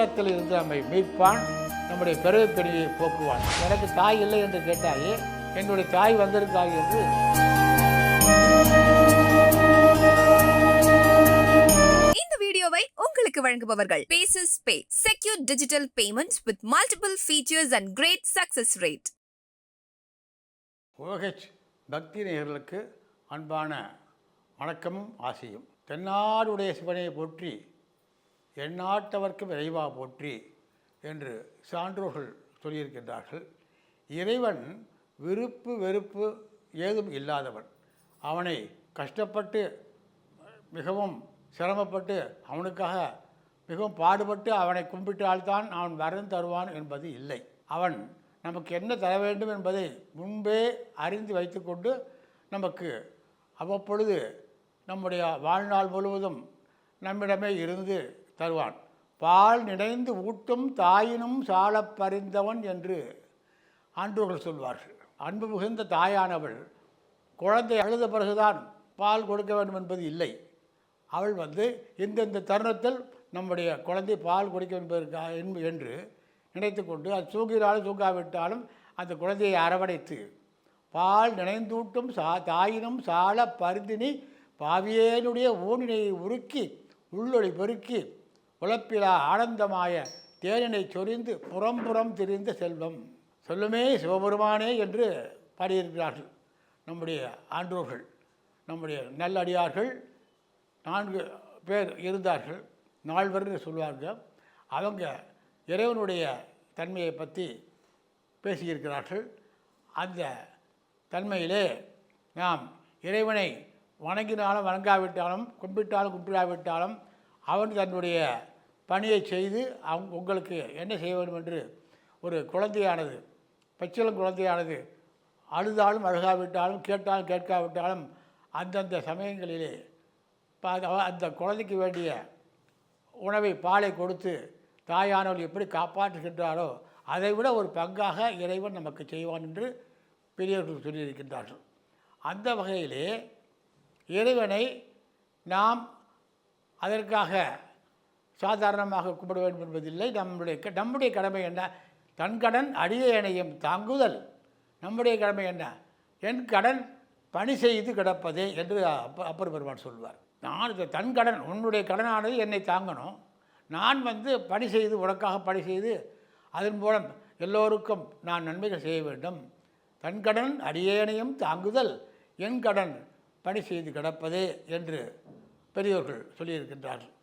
கஷ்டத்தில் இருந்து நம்மை மீட்பான் நம்முடைய பிறவி பிரிவை போக்குவான். எனக்கு தாய் இல்லை என்று கேட்டாயே என்னுடைய தாய் வந்திருக்காய் என்று இந்த வீடியோவை உங்களுக்கு வழங்குபவர்கள். Bases pay secure digital payments with multiple features and great success rate OH பக்தி நேயர்களுக்கு அன்பான வணக்கமும் ஆசையும். தென்னாடுடைய சிவனை போற்றி எந்நாட்டவர்க்கும் இறைவா போற்றி என்று சான்றோர்கள் சொல்லியிருக்கின்றார்கள். இறைவன் விருப்பு வெறுப்பு ஏதும் இல்லாதவன். அவனை கஷ்டப்பட்டு மிகவும் சிரமப்பட்டு அவனுக்காக மிகவும் பாடுபட்டு அவனை கும்பிட்டால்தான் அவன் வரம் தருவான் என்பது இல்லை. அவன் நமக்கு என்ன தர வேண்டும் என்பதை முன்பே அறிந்து வைத்துக்கொண்டு நமக்கு அவ்வப்பொழுது நம்முடைய வாழ்நாள் முழுவதும் நம்மிடமே இருந்து தருவான். பால் நினைந்து ஊட்டும் தாயினும் சாலப் பறிந்தவன் என்று ஆன்றோர்கள் சொல்வார்கள். அன்பு மிகுந்த தாயானவள் குழந்தை அழுத பிறகுதான் பால் கொடுக்க வேண்டும் என்பது இல்லை. அவள் வந்து இந்தந்த தருணத்தில் நம்முடைய குழந்தை பால் குடிக்க என்பதற்கா என்ப- என்று நினைத்து கொண்டு அது தூங்கினாலும் தூங்காவிட்டாலும் அந்த குழந்தையை அரவணைத்து பால் நினைந்தூட்டும் சா தாயினும் சால பருந்தினி பாவியேனுடைய ஊனினை உருக்கி உள்ளொளி பெருக்கி உழப்பிலா ஆனந்தமாய தேனினை சொரிந்து புறம்புறம் திரிந்த செல்வம். சொல்லுமே சிவபெருமானே என்று பாடியிருக்கிறார்கள் நம்முடைய ஆன்றோர்கள் நம்முடைய நல்லடியார்கள். நான்கு பேர் இருந்தார்கள் நால்வர் என்று சொல்வார்கள். அவங்க இறைவனுடைய தன்மையை பற்றி பேசியிருக்கிறார்கள். அந்த தன்மையிலே நாம் இறைவனை வணங்கினாலும் வணங்காவிட்டாலும் கும்பிட்டாலும் கும்பிடாவிட்டாலும் அவன் தன்னுடைய பணியை செய்து அவங்க உங்களுக்கு என்ன செய்ய வேண்டும் என்று ஒரு குழந்தையானது பச்சிளம் குழந்தையானது அழுதாலும் அழுகாவிட்டாலும் கேட்டாலும் கேட்காவிட்டாலும் அந்தந்த சமயங்களிலே அந்த குழந்தைக்கு வேண்டிய உணவை பாலை கொடுத்து தாயானவள் எப்படி காப்பாற்றுகின்றாரோ அதை விட ஒரு பங்காக இறைவன் நமக்கு செய்வான் என்று பெரியவர்கள் சொல்லியிருக்கின்றார்கள். அந்த வகையிலே இறைவனை நாம் அதற்காக சாதாரணமாக கும்பிட வேண்டும் என்பதில்லை. நம்முடைய நம்முடைய கடமை என்ன? தன் கடன் அடியணையும் தாங்குதல். நம்முடைய கடமை என்ன? என் கடன் பணி செய்து கிடப்பதே என்று அப்ப அப்பர் பெருமான் சொல்வார். நான் இந்த தன் கடன் உன்னுடைய கடனானது என்னை தாங்கணும். நான் வந்து பணி செய்து உனக்காக பணி செய்து அதன் மூலம் எல்லோருக்கும் நான் நன்மைகள் செய்ய வேண்டும். தன் கடன் அடியேனையும் தாங்குதல் என் கடன் பணி செய்து கிடப்பதே என்று பெரியோர்கள் சொல்லியிருக்கின்றார்கள்.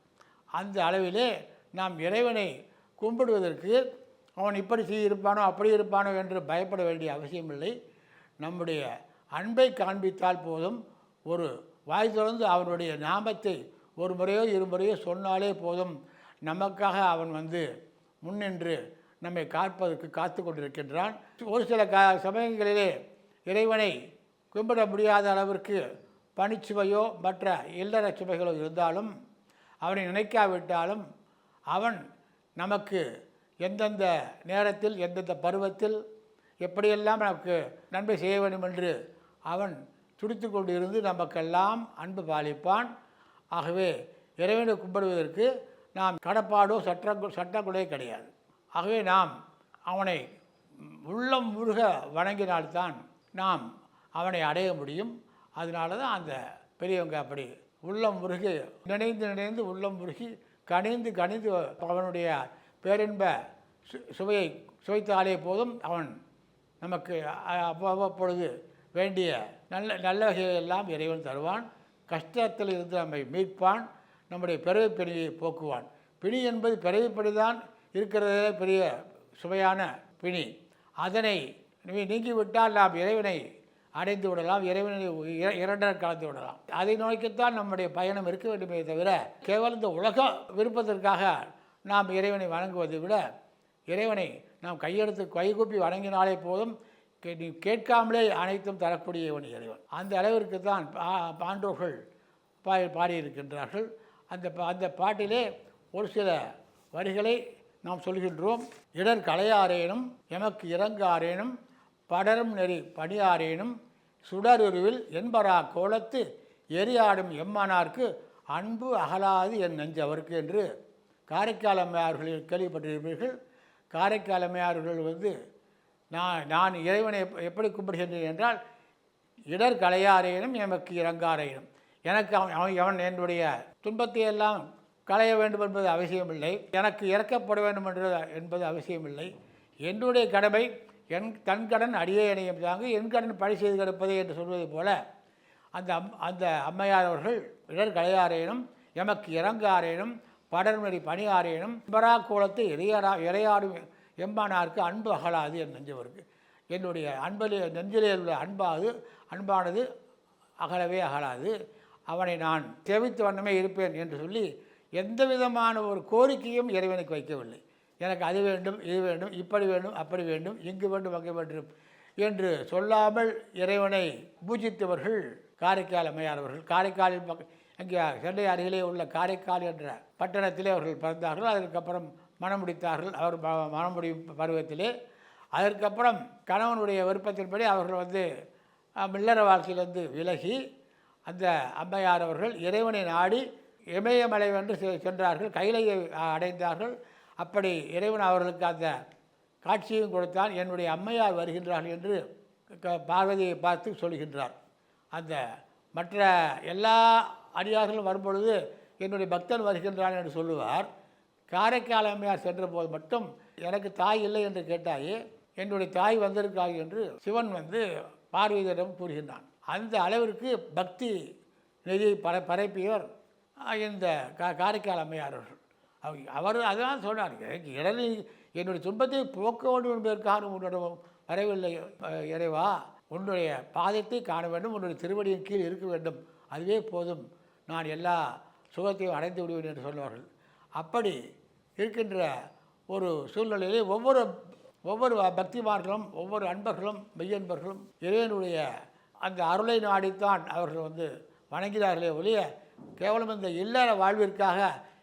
அந்த அளவிலே நாம் இறைவனை கும்பிடுவதற்கு அவன் இப்படி செய்யிருப்பானோ அப்படி இருப்பானோ என்று பயப்பட வேண்டிய அவசியமில்லை. நம்முடைய அன்பை காண்பித்தால் போதும். ஒரு வாய் தொடர்ந்து அவனுடைய நாமத்தை ஒரு முறையோ இருமுறையோ சொன்னாலே போதும். நமக்காக அவன் வந்து முன்னின்று நம்மை காப்பதற்கு காத்து கொண்டிருக்கின்றான். ஒரு சில க சமயங்களிலே இறைவனை கும்பிட முடியாத அளவிற்கு பனிச்சுவையோ மற்ற இல்லற சுவைகளோ இருந்தாலும் அவனை நினைக்காவிட்டாலும் அவன் நமக்கு எந்தெந்த நேரத்தில் எந்தெந்த பருவத்தில் எப்படியெல்லாம் நமக்கு நன்மை செய்ய வேண்டும் என்று அவன் துடித்து கொண்டு இருந்து நமக்கெல்லாம் அன்பு பாலிப்பான். ஆகவே இறைவனை கும்பிடுவதற்கு நாம் கடப்பாடோ சட்ட சட்டக்குడే கிடையாது. ஆகவே நாம் அவனை உள்ளம் முருக வணங்கினால்தான் நாம் அவனை அடைய முடியும். அதனால தான் அந்த பெரியவங்க அப்படி உள்ளம் முருகி. நினைந்து நினைந்து உள்ளம் முருகி கனிந்து கனிந்து அவனுடைய பேரின்ப சு சுவையை சுவைத்தாலே போதும் அவன் நமக்கு அவ்வப்பொழுது வேண்டிய நல்ல நல்ல வகையெல்லாம் இறைவன் தருவான். கஷ்டத்தில் இருந்து நம்மை மீட்பான். நம்முடைய பிறவி பிணியை போக்குவான். பிணி என்பது பிறவிப்படி தான் இருக்கிறதே பெரிய சுவையான பிணி. அதனை நீ- நீங்கிவிட்டால் நாம் இறைவனை அடைந்து விடலாம் இறைவனை இர- இரண்டர் கலந்து விடலாம். அதை நோக்கித்தான் நம்முடைய பயணம் இருக்க வேண்டுமே தவிர கேவலம் இந்த உலகம் விருப்பத்திற்காக நாம் இறைவனை வணங்குவதை விட இறைவனை நாம் கையெடுத்து கைகூப்பி வணங்கினாலே போதும் கே- நீ கேட்காமலே அனைத்தும் தரக்கூடியவன் இறைவன். அந்த அளவிற்கு தான் பா- பாண்டோர்கள் பா பாடியிருக்கின்றார்கள். அந்த பா- அந்த பாட்டிலே ஒரு சில வரிகளை நாம் சொல்கின்றோம். இடர் கலையாரேனும் எமக்கு இறங்காரேனும் படரும் நெறி பணியாரேனும் சுடருருவில் என்பரா கோலத்து எரியாடும் எம்மானார்க்கு அன்பு அகலாது என் நெஞ்சவருக்கு என்று காரைக்கால் அம்மையார்களில் கேள்விப்பட்டிருப்பீர்கள். காரைக்கால் அம்மையார்கள் வந்து நான் நான் இறைவனை எப்படி கும்பிடுகின்றேன் என்றால் இடர் கலையாரையினும் எமக்கு இறங்காரையினும். எனக்கு அவன் அவன் அவன் என்னுடைய துன்பத்தை எல்லாம் களைய வேண்டும் என்பது அவசியமில்லை. எனக்கு இறக்கப்பட வேண்டும் என்ற என்பது அவசியமில்லை. என்னுடைய கடமை என் தன் கடன் அடியே இணையும் தாங்கு என் கடன் பழி செய்து கிடப்பதே என்று சொல்வது போல அந்த அம் அந்த அம்மையார் அவர்கள் இடர் கலையாரேனும் எமக்கு இறங்காரேனும் படர்மடி பணியாரேனும் பரா கோலத்தை இறையரா இறையாடும் எம்பானாருக்கு அன்பு அகலாது என் நெஞ்சவருக்கு. என்னுடைய அன்பிலே நெஞ்சிலே உள்ள அன்பாது அன்பானது அகலவே அகலாது. அவனை நான் சேவித்த வண்ணமே இருப்பேன் என்று சொல்லி எந்த விதமான ஒரு கோரிக்கையும் இறைவனுக்கு வைக்கவில்லை. எனக்கு அது வேண்டும் இது வேண்டும் இப்படி வேண்டும் அப்படி வேண்டும் இங்கு வேண்டும் அங்கே வேண்டும் என்று சொல்லாமல் இறைவனை பூஜித்தவர்கள் காரைக்கால் அம்மையார் அவர்கள். காரைக்காலில் பக்க அங்கே சென்னை அருகிலே உள்ள காரைக்கால் என்ற பட்டணத்திலே அவர்கள் பிறந்தார்கள். அதற்கப்புறம் மனம் முடித்தார்கள். அவர் மனம் முடியும் பருவத்திலே. அதற்கப்புறம் கணவனுடைய விருப்பத்தின்படி அவர்கள் வந்து மில்லற வாழ்க்கையிலிருந்து விலகி அந்த அம்மையார் அவர்கள் இறைவனை நாடி இமயமலை வென்று செ- சென்றார்கள். கைலையை அடைந்தார்கள். அப்படி இறைவன் அவர்களுக்கு அந்த காட்சியும் கொடுத்தான். என்னுடைய அம்மையார் வருகின்றார்கள் என்று க- பார்வதியை பார்த்து சொல்கின்றார். அந்த மற்ற எல்லா அடியார்களும் வரும்பொழுது என்னுடைய பக்தன் வருகின்றான் என்று சொல்லுவார். காரைக்கால் அம்மையார் சென்றபோது மட்டும் எனக்கு தாய் இல்லை என்று கேட்டாயே என்னுடைய தாய் வந்திருக்காய் என்று சிவன் வந்து பார்வதியிடம் கூறுகின்றான். அந்த அளவிற்கு பக்தி நெறியை பர பரப்பியவர் இந்த கா காரைக்கால் அம்மையார் அவர்கள். அவர் அவர் அதான் சொன்னார் எனக்கு என்னுடைய துன்பத்தை போக்க வேண்டும் என்பதற்காக உன்னோட வரவில்லை இறைவா. உன்னுடைய பாதத்தை காண வேண்டும் உன்னுடைய திருவடியின் கீழ் இருக்க வேண்டும். அதுவே போதும். நான் எல்லா சுகத்தையும் அடைந்து விடுவேன் என்று சொல்வார்கள் அப்படி இருக்கின்ற ஒரு சூழ்நிலையிலே ஒவ்வொரு ஒவ்வொரு பக்திமார்களும் ஒவ்வொரு அன்பர்களும் மெய்யன்பர்களும் இறைவனுடைய அந்த அருளை நாடித்தான் அவர்கள் வந்து வணங்கினார்களே ஒழிய கேவலம் இந்த இல்லற வாழ்விற்காக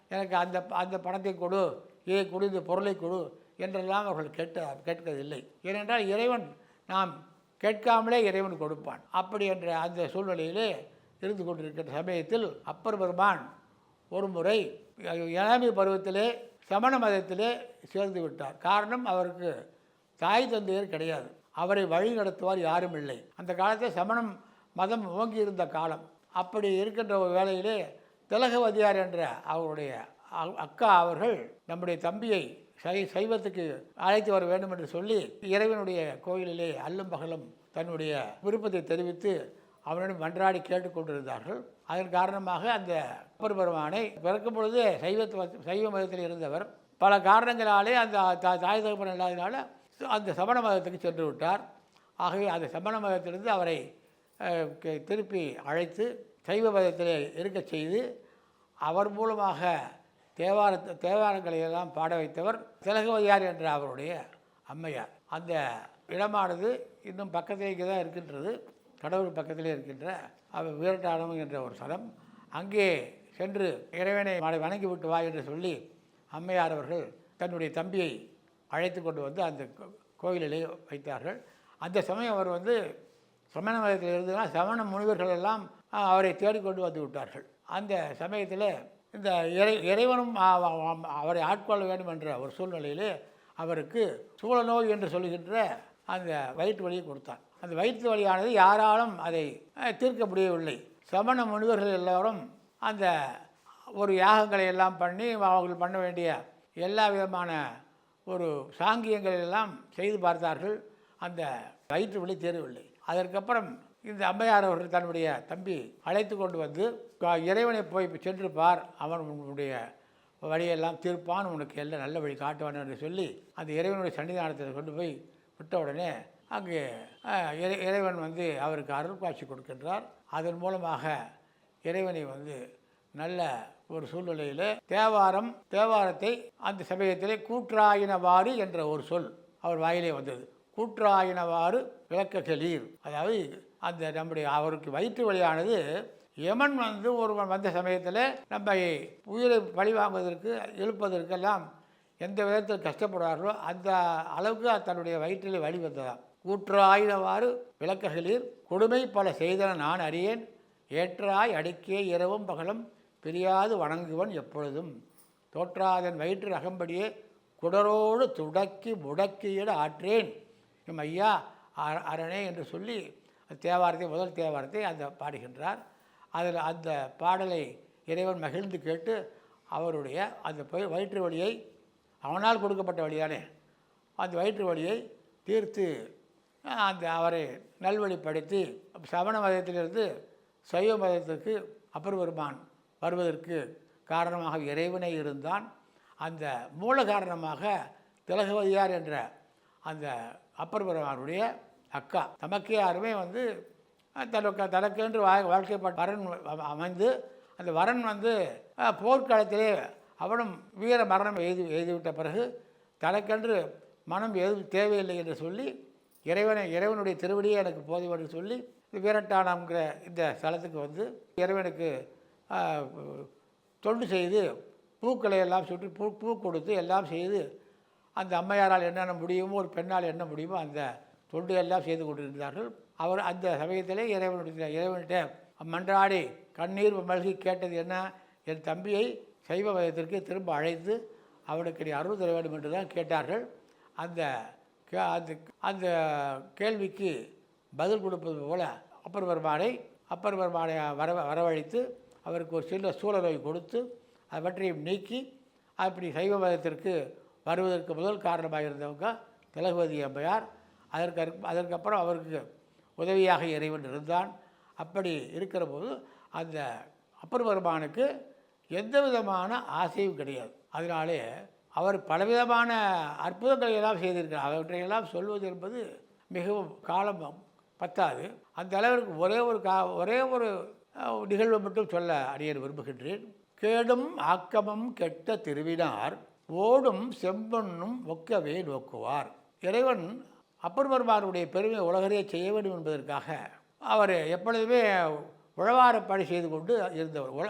எனக்கு அந்த அந்த பணத்தை கொடு இதை கொடு இந்த பொருளை கொடு என்றெல்லாம் அவர்கள் கேட்ட கேட்கவில்லை. ஏனென்றால் இறைவன் நாம் கேட்காமலே இறைவன் கொடுப்பான். அப்படி என்ற அந்த சூழ்நிலையிலே இருந்து கொண்டிருக்கிற சமயத்தில் அப்பர் பெருமான் ஒரு முறை இளமை பருவத்திலே சமண மதத்திலே சேர்ந்து விட்டார். காரணம் அவருக்கு தாய் தந்தையர் கிடையாது. அவரை வழி நடத்துவார் யாரும் இல்லை. அந்த காலத்தில் சமணம் மதம் ஓங்கி இருந்த காலம். அப்படி இருக்கின்ற ஒரு வேளையிலே திலகவதியார் என்ற அவருடைய அக்கா அவர்கள் நம்முடைய தம்பியை சை சைவத்துக்கு அழைத்து வர வேண்டும் என்று சொல்லி இறைவனுடைய கோயிலிலே அல்லும் பகலும் தன்னுடைய விருப்பத்தை தெரிவித்து அவனிடம் மன்றாடி கேட்டுக்கொண்டிருந்தார்கள். அதன் காரணமாக அந்த அப்பர் பெருமானை பிறக்கும் பொழுது சைவத்து சைவ மதத்தில் இருந்தவர். பல காரணங்களாலே அந்த தாய் தகப்பன் இல்லாதனால அந்த சமண மதத்துக்கு சென்று விட்டார். ஆகவே அந்த சமண மதத்திலிருந்து அவரை கே- திருப்பி அழைத்து சைவ பதத்தில் இருக்கச் செய்து அவர் மூலமாக தேவார தேவாரங்களை எல்லாம் பாட வைத்தவர் திலகவதியார் என்ற அவருடைய அம்மையார். அந்த இடமானது இன்னும் பக்கத்திலேயே தான் இருக்கின்றது. கடவுள் பக்கத்திலே இருக்கின்ற அவர் வீரட்டானம் என்ற ஒரு ஸ்தலம். அங்கே சென்று இறைவனை வணங்கி விட்டு வா என்று சொல்லி அம்மையார் அவர்கள் தன்னுடைய தம்பியை அழைத்து கொண்டு வந்து அந்த கோவிலிலே வைத்தார்கள். அந்த சமயம் அவர் வந்து சமண மதத்தில் இருந்ததுனால் சமண முனிவர்கள் எல்லாம் அவரை தேடிக்கொண்டு வந்து விட்டார்கள். அந்த சமயத்தில் இந்த இறை இறைவனும் அவரை ஆட்கொள்ள வேண்டும் என்ற ஒரு சூழ்நிலையிலே அவருக்கு சூழநோய் என்று சொல்கின்ற அந்த வயிற்று வலியை கொடுத்தான். அந்த வயிற்று வலியானது யாராலும் அதை தீர்க்க முடியவில்லை. சமண முனிவர்கள் எல்லோரும் அந்த ஒரு யாகங்களை எல்லாம் பண்ணி அவர்கள் பண்ண வேண்டிய எல்லா விதமான ஒரு சாங்கியங்களை எல்லாம் செய்து பார்த்தார்கள். அந்த வயிற்று வலி தேரவில்லை. அதற்கப்புறம் இந்த அம்மையார் அவர்கள் தன்னுடைய தம்பி அழைத்து கொண்டு வந்து இறைவனை போய் சென்று பார் அவன் உன்னுடைய வழியெல்லாம் தீர்ப்பான் உனக்கு எல்லாம் நல்ல வழி காட்டுவான் என்று சொல்லி அந்த இறைவனுடைய சன்னிதானத்தை கொண்டு போய் விட்ட உடனே அங்கே இறை இறைவன் வந்து அவருக்கு அருள் காட்சி கொடுக்கின்றார். அதன் மூலமாக இறைவனை வந்து நல்ல ஒரு சூழ்நிலையில் தேவாரம் தேவாரத்தை அந்த சமயத்திலே கூற்றாயினவாறு என்ற ஒரு சொல் அவர் வாயிலே வந்தது. கூற்றாயினவாறு விளக்க விளக்ககளீர் அதாவது அந்த நம்முடைய அவருக்கு வயிற்று வழியானது யமன் வந்து ஒருவன் வந்த சமயத்தில் நம்ம உயிரை பழி வாங்குவதற்கு எழுப்பதற்கெல்லாம் எந்த விதத்தில் கஷ்டப்படுவார்களோ அந்த அளவுக்கு தன்னுடைய வயிற்றிலே வழி வந்ததாம். கூற்றாயினவாறு விளக்ககளில் கொடுமை பல செய்தன நான் அறியேன். ஏற்றாய் அடுக்கே இரவும் பகலும் பிரியாது வணங்குவன் எப்பொழுதும். தோற்றாதன் வயிற்று அகம்படியே குடரோடு துடக்கி முடக்கியிட ஆற்றேன். எம் ஐயா அரணே என்று சொல்லி தேவாரத்தை முதல் தேவாரத்தை அந்த பாடுகின்றார். அதில் அந்த பாடலை இறைவன் மகிழ்ந்து கேட்டு அவருடைய அந்த வயிற்று வலியை அவனால் கொடுக்கப்பட்ட வழியானே அந்த வயிற்று வலியை தீர்த்து அந்த அவரை நல்வழிப்படுத்தி சமண மதத்திலிருந்து சைவ மதத்திற்கு அப்பர் பெருமான் வருவதற்கு காரணமாக இறைவனே இருந்தான். அந்த மூல காரணமாக திலகவதியார் என்ற அந்த அப்பர் பெருமானுடைய அக்கா. தமக்கே யாருமே வந்து அஹ், தனக்கு தனக்கென்று வா வாழ்க்கை வரன் அமைந்து அந்த வரன் வந்து போர்க்காலத்திலே அவனும் வீர மரணம் எய்து எய்துவிட்ட பிறகு தனக்கென்று மனம் எதுவும் தேவையில்லை என்று சொல்லி இறைவனை இறைவனுடைய திருவடியே எனக்கு போதும் என்று சொல்லி இந்த வீரட்டானம்ங்கிற இந்த ஸ்தலத்துக்கு வந்து இறைவனுக்கு தொண்டு செய்து பூக்களை எல்லாம் சுற்றி பூ பூ கொடுத்து எல்லாம் செய்து அந்த அம்மையாரால் என்னென்ன முடியுமோ ஒரு பெண்ணால் என்ன முடியுமோ அந்த தொண்டு எல்லாம் செய்து கொண்டிருந்தார்கள் அவர் அந்த சமயத்திலே இறைவனுடைய இறைவன்கிட்ட மன்றாடி கண்ணீர் மல்கி கேட்டது என்ன? என் தம்பியை சைவ மதத்திற்கு திரும்ப அழைத்து அவனுக்கு நீ அருள் தர வேண்டும் என்று தான் கேட்டார்கள். அந்த கே- அந்த அந்த கேள்விக்கு பதில் கொடுப்பது போல அப்பர் பெருமானை அப்பர் பெருமானை வர வரவழைத்து அவருக்கு ஒரு சின்ன சூழலை கொடுத்து அவற்றையும் நீக்கி அப்படி சைவ மதத்திற்கு வருவதற்கு முதல் காரணமாக இருந்தவங்க திலகவதி அம்மையார். அதற்கு அதற்கப்புறம் அவருக்கு உதவியாக இறைவன் இருந்தான். அப்படி இருக்கிற போது அந்த அப்பர் பெருமானுக்கு எந்த விதமான ஆசையும் கிடையாது. அதனாலே அவர் பலவிதமான அற்புதங்களை எல்லாம் செய்திருக்கிறார். அவற்றையெல்லாம் சொல்வது என்பது மிகவும் காலம் பத்தாது. அந்த அளவிற்கு ஒரே ஒரு கா ஒரே ஒரு நிகழ்வு நிகழ்வை மட்டும் சொல்ல அடியேன் விரும்புகின்றேன். கேடும் ஆக்கமும் கெட்ட திருவினார் ஓடும் செம்பொன்னும் ஒக்கவே நோக்குவார். இறைவன் அப்பர் பெருமானுடைய பெருமை உலகரே செய்ய வேண்டும் என்பதற்காக அவர் எப்பொழுதுமே உழவார பணி செய்து கொண்டு இருந்தவர். உழ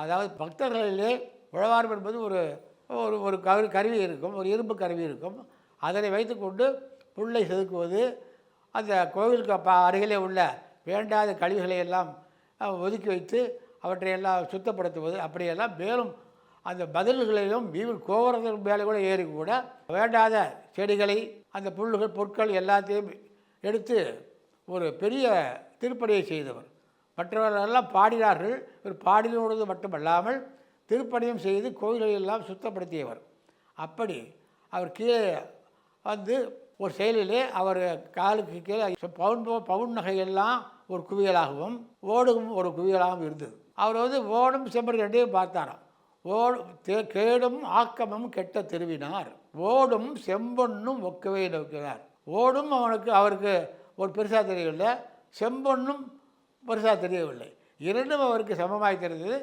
அதாவது பக்தர்களிலே உழவாரம் என்பது ஒரு ஒரு ஒரு கரு கருவி இருக்கும் ஒரு இரும்பு கருவி இருக்கும். அதனை வைத்துக்கொண்டு புல்லை செதுக்குவது அந்த கோவிலுக்கு ப அருகிலே உள்ள வேண்டாத கழிவுகளை எல்லாம் ஒதுக்கி வைத்து அவற்றையெல்லாம் சுத்தப்படுத்துவது அப்படியெல்லாம் மேலும் அந்த பதில்களிலும் வீவில் கோவரத்தின் மேலே கூட ஏறி கூட வேண்டாத செடிகளை அந்த புல்லுகள் பொருட்கள் எல்லாத்தையும் எடுத்து ஒரு பெரிய திருப்பணியை செய்தவர். மற்றவர்களெல்லாம் பாடினார்கள். இவர் பாடினோடு மட்டுமல்லாமல் திருப்பணியும் செய்து கோயில்களை எல்லாம் சுத்தப்படுத்தியவர். அப்படி அவர் கீழே வந்து ஒரு செயலிலே அவர் காலுக்கு கீழே பவுன் போ- பவுன் நகையெல்லாம் ஒரு குவியலாகவும் ஓடும் ஒரு குவியலாகவும் இருந்தது. அவர் வந்து ஓடும் செம்பர் ரெண்டையும் பார்த்தாராம். ஓடும் தே- கேடும் ஆக்கமும் கெட்ட திருவினார். ஓடும் செம்பொன்னும் ஒக்கவே நோக்கினார். ஓடும் அவனுக்கு அவருக்கு ஒரு பெருசாக தெரியவில்லை. செம்பொன்னும் பெருசாக தெரியவில்லை. இரண்டும் அவருக்கு சமமாய் தெரிந்தது.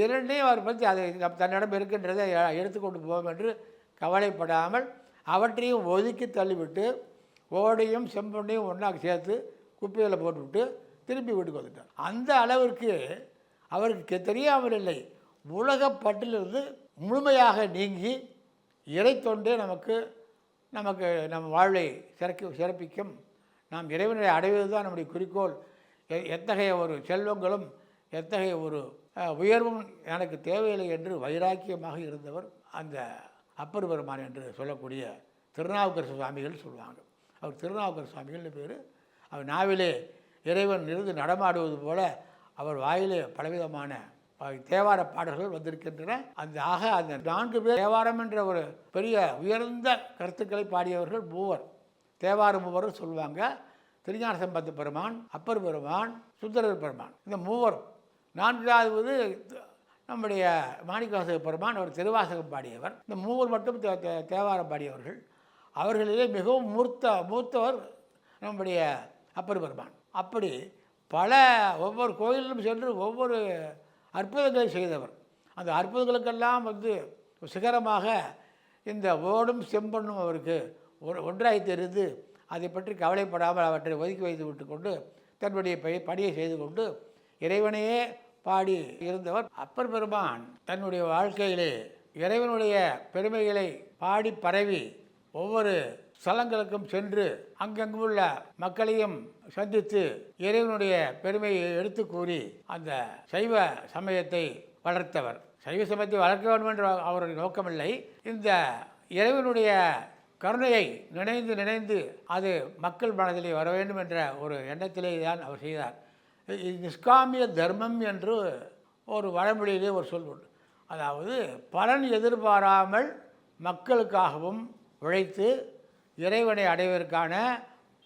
இரண்டையும் அவர் பற்றி அதை தன்னிடம் இருக்கின்றதை எடுத்துக்கொண்டு போவோம் என்று கவலைப்படாமல் அவற்றையும் ஒதுக்கி தள்ளிவிட்டு ஓடையும் செம்பொண்ணையும் ஒன்றாக சேர்த்து குப்பையில் போட்டுவிட்டு திருப்பி வீட்டுக்கு வந்துட்டார். அந்த அளவிற்கு அவருக்கு தெரியாமல் இல்லை உலகப்பட்டிலிருந்து முழுமையாக நீங்கி இறை தொண்டே நமக்கு நமக்கு நம் வாழ்வை சிறக்க சிறப்பிக்கும். நாம் இறைவனை அடைவது தான் நம்முடைய குறிக்கோள். எ- எத்தகைய ஒரு செல்வங்களும் எத்தகைய ஒரு உயர்வும் எனக்கு தேவையில்லை என்று வைராக்கியமாக இருந்தவர் அந்த அப்பர் பெருமான் என்று சொல்லக்கூடிய திருநாவுக்கரசு சுவாமிகள் சொல்லுவாங்க. அவர் திருநாவுக்கரசு சுவாமிகள்னு பேர். அவர் நாவிலே இறைவன் இருந்து நடமாடுவது போல அவர் வாயிலே பலவிதமான தேவார பாடல்கள் வந்திருக்கின்றன. அந்த ஆக அந்த நான்கு பேர் தேவாரம் என்ற ஒரு பெரிய உயர்ந்த கருத்துக்களை பாடியவர்கள் மூவர். தேவார மூவர் சொல்லுவாங்க திருஞான சம்பந்த பெருமான் அப்பர் பெருமான் சுந்தரர் பெருமான். இந்த மூவரும் நான்காவது நம்முடைய மாணிக்கவாசக பெருமான் அவர் திருவாசகம் பாடியவர். இந்த மூவர் மட்டும் தே- தேவாரம் பாடியவர்கள். அவர்களிலே மிகவும் மூர்த்த மூத்தவர் நம்முடைய அப்பர் பெருமான். அப்படி பல ஒவ்வொரு கோயிலிலும் சென்று ஒவ்வொரு அற்புதங்களை செய்தவர். அந்த அற்புதங்களுக்கெல்லாம் வந்து சிகரமாக இந்த ஓடும் செம்பண்ணும் அவருக்கு ஒரு ஒன்றாய் தெரிந்து அதை பற்றி கவலைப்படாமல் அவற்றை ஒதுக்கி வைத்து விட்டு கொண்டு தன்னுடைய பணி- பணியை செய்து கொண்டு இறைவனையே பாடி இருந்தவர் அப்பர் பெருமான். தன்னுடைய வாழ்க்கையிலே இறைவனுடைய பெருமைகளை பாடி பரவி ஒவ்வொரு ஸ்தலங்களுக்கும் சென்று அங்கங்கு உள்ள மக்களையும் சந்தித்து இறைவனுடைய பெருமையை எடுத்து கூறி அந்த சைவ சமயத்தை வளர்த்தவர். சைவ சமயத்தை வளர்க்க வேண்டும் என்ற அவருடைய நோக்கமில்லை. இந்த இறைவனுடைய கருணையை நினைந்து நினைந்து அது மக்கள் மனதிலே வர வேண்டும் என்ற ஒரு எண்ணத்திலே தான் அவர் செய்தார். நிஷ்காமிய தர்மம் என்று ஒரு வடமொழியிலே ஒரு சொல் உண்டு. அதாவது பலன் எதிர்பாராமல் மக்களுக்காகவும் உழைத்து இறைவனை அடைவதற்கான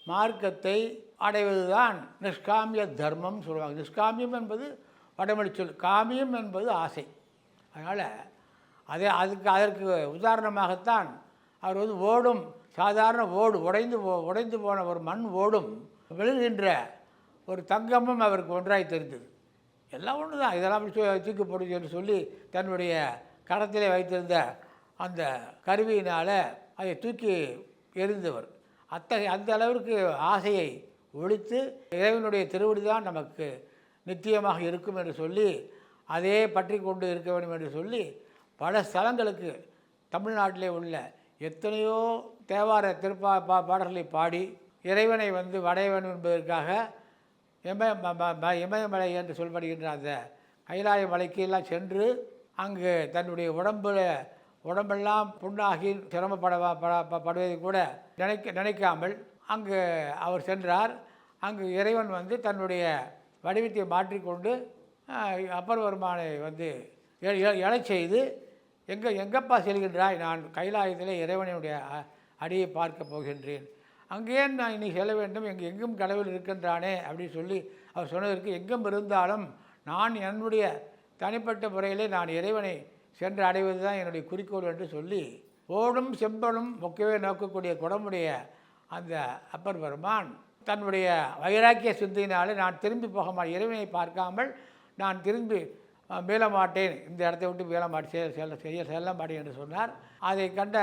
மார்க்கத்தை அடைவதுதான் நிஷ்காமிய தர்மம் சொல்லுவாங்க. நிஷ்காமியம் என்பது வடமொழி சொல் காமியம் என்பது ஆசை. அதனால் அதே அதுக்கு அதற்கு உதாரணமாகத்தான் அவர் வந்து ஓடும் சாதாரண ஓடு உடைந்து போ உடைந்து போன ஒரு மண் ஓடும் விழுகின்ற ஒரு தங்கமும் அவருக்கு ஒன்றாய் தெரிந்தது. எல்லாம் ஒன்று தான் இதெல்லாம் அப்படி தூக்கி போடுச்சு என்று சொல்லி தன்னுடைய கடத்திலே வைத்திருந்த அந்த கருவியினால் அதை தூக்கி எரிந்தவர் அத்தகைய அந்த அளவிற்கு ஆசையை ஒழித்து இறைவனுடைய திருவடி தான் நமக்கு நித்தியமாக இருக்கும் என்று சொல்லி அதே பற்றி கொண்டு இருக்க வேண்டும் என்று சொல்லி பல ஸ்தலங்களுக்கு தமிழ்நாட்டிலே உள்ள எத்தனையோ தேவார திருப்பா பா பாடல்களை பாடி இறைவனை வந்து வடைய வேண்டும் என்பதற்காக இமய ம- ம- இமயமலை என்று சொல்லப்படுகின்ற அந்த கைலாய மலைக்கு எல்லாம் சென்று அங்கு தன்னுடைய உடம்பில் உடம்பெல்லாம் புண்ணாகி சிரமப்பட பட- படுவதை கூட நினைக்க நினைக்காமல் அங்கு அவர் சென்றார். அங்கு இறைவன் வந்து தன்னுடைய வடிவத்தை மாற்றிக்கொண்டு அப்பர் பெருமானை வந்து எ- எ- செய்து எங்கே எங்கப்பா செல்கின்றாய்? நான் கைலாயத்தில் இறைவனுடைய அடியை பார்க்க போகின்றேன். அங்கேயே நான் இனி செல்ல வேண்டும். எங்கே எங்கும் கடவுள் இருக்கின்றானே அப்படின்னு சொல்லி அவர் சொன்னதற்கு எங்கும் இருந்தாலும் நான் என்னுடைய தனிப்பட்ட முறையிலே நான் இறைவனை சென்று அடைவது தான் என்னுடைய குறிக்கோள் என்று சொல்லி ஓடும் செம்பனும் முக்கியவே நோக்கக்கூடிய குடமுடைய அந்த அப்பர் பெருமான் தன்னுடைய வைராக்கிய சிந்தையினாலே நான் திரும்பி போக மாட்டேன் இறைவனை பார்க்காமல் நான் திரும்பி அஹ், மீள மாட்டேன். இந்த இடத்தை விட்டு மீள மாட்டேன் செல்ல செய்ய செல்ல மாட்டேன் என்று சொன்னார். அதை கண்ட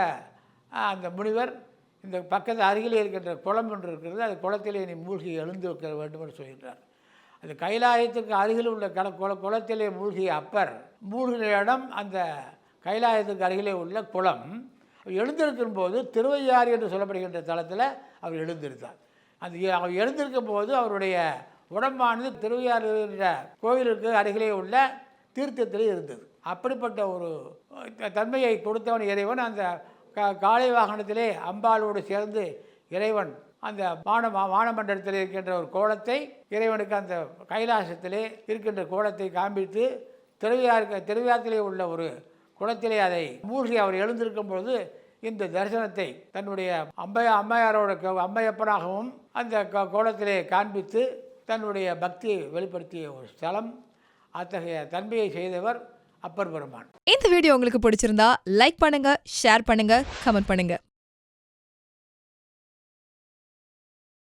அந்த முனிவர் இந்த பக்கத்து அருகிலே இருக்கின்ற குளம் ஒன்று இருக்கிறது அது குளத்திலே நீ மூழ்கி எழுந்து வைக்க வேண்டும் என்று சொல்கின்றார். அந்த கைலாயத்துக்கு அருகில் உள்ள கல குள குளத்திலே மூழ்கிய அப்பர் மூழ்கின இடம் அந்த கைலாயத்துக்கு அருகிலே உள்ள குளம் எழுந்திருக்கும் போது திருவையாறு என்று சொல்லப்படுகின்ற தளத்தில் அவர் எழுந்திருந்தார். அந்த அவர் எழுந்திருக்கும் போது அவருடைய உடம்பானது திருவையாறு என்ற கோயிலுக்கு அருகிலே உள்ள தீர்த்தத்தில் இருந்தது. அப்படிப்பட்ட ஒரு தன்மையை கொடுத்தவன் இறைவன். அந்த கா- காளை வாகனத்திலே அம்பாளோடு சேர்ந்து இறைவன் அந்த வான வானமண்டலத்தில் இருக்கின்ற ஒரு கோலத்தை இறைவனுக்கு அந்த கைலாசத்திலே இருக்கின்ற கோலத்தை காண்பித்து திருவையாருக்கு திருவையாற்றிலே உள்ள ஒரு குளத்திலே அதை மூழ்கி அவர் எழுந்திருக்கும் பொழுது இந்த தரிசனத்தை தன்னுடைய அம்மையா அம்மையாரோட அம்மையப்பனாகவும் அந்த கோலத்திலே காண்பித்து தன்னுடைய பக்தியை வெளிப்படுத்திய ஒரு ஸ்தலம். அத்தகைய தன்மையை செய்தவர் அப்பர் பெருமான். இந்த வீடியோ உங்களுக்கு பிடிச்சிருந்தா லைக் பண்ணுங்க ஷேர் பண்ணுங்க கமெண்ட் பண்ணுங்க.